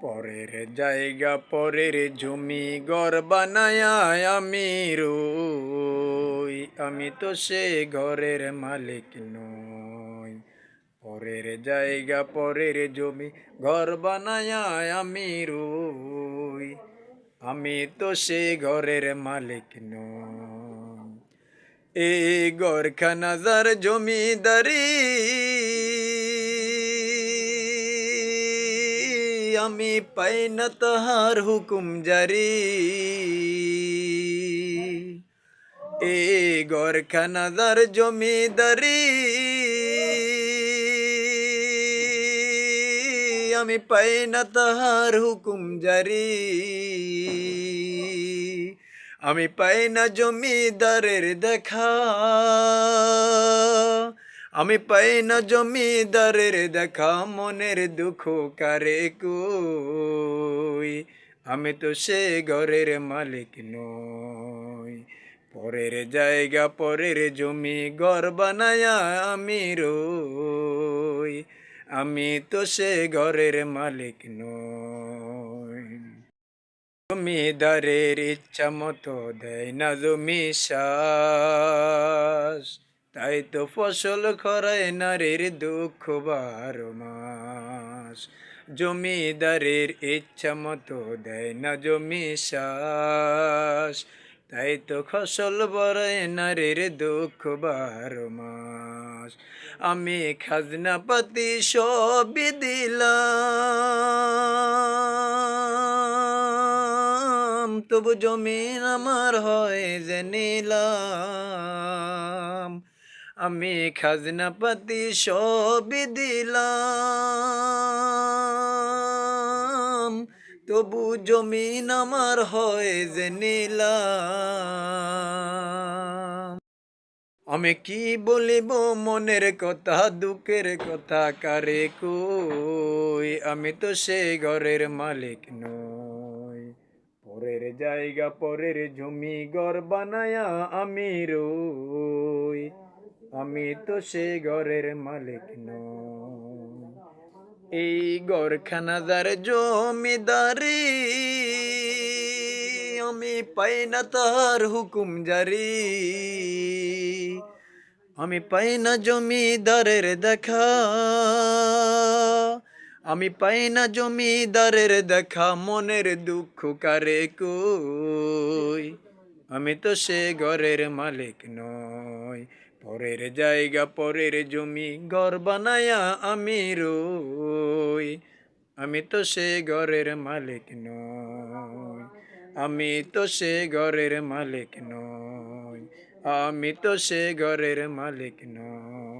পরের জায়গা পরের জমি ঘর বানায় আমি রই। আমি তো সে ঘরের মালিক নই। পরের জায়গা পরের জমি ঘর বানায়া আমি রই। আমি তো সে ঘরের মালিক নই। এই গরখানা যার জমিদারি আমি পাই না তাহার হুকুম জারি। এ গরখানা যার জমিদারি, আমি পাই না তাহার হুকুম জারি। আমি পাই না জমিদারের দেখা আমি পাই না জমিদারের দেখা, মনের দুঃখ কারে কই? আমি তো সে ঘরের মালিক নই। পরের জায়গা, পরের জমি, ঘর বানায়া আমি রই। আমি তো সে ঘরের মালিক নই। জমিদারের ইচ্ছা মতো দেয় না জমি শ্বাস তাই তো ফসল খরায় নারীর দুঃখ বারো মাস। জমিদারের ইচ্ছা মতো দেয় না জমি শ্বাস তাই তো ফসল বড়ায় নারীর দুঃখ বারো মাস। আমি খাজনা পাতি সবই দিলাম, তবু জমিন আমার হয় যে নিলাম। আমি খাজনা পাতি সবই দিলাম। তবু জমিন আমার হয় যে নিলাম। আমি কি বলিব মনের কথা, দুঃখের কথা, কারে কই? আমি তো সে ঘরের মালিক নই। পরের জায়গা, পরের জমি ঘর বানায়া আমি রই। আমি তো সে ঘরের মালিক নই। এই গরখানা যার জমিদারি, আমি পাই না তার হুকুম জারি। আমি পাই না জমিদারের দেখা, আমি পাই না জমিদারের দেখা, মনের দুঃখ কারে কই? আমি তো সে ঘরের মালিক নই। পরের জায়গা, পরের জমি, ঘর বানায়া আমি রই। আমি তো সে ঘরের মালিক নই। আমি তো সে ঘরের মালিক নই। আমি তো সে ঘরের মালিক নই।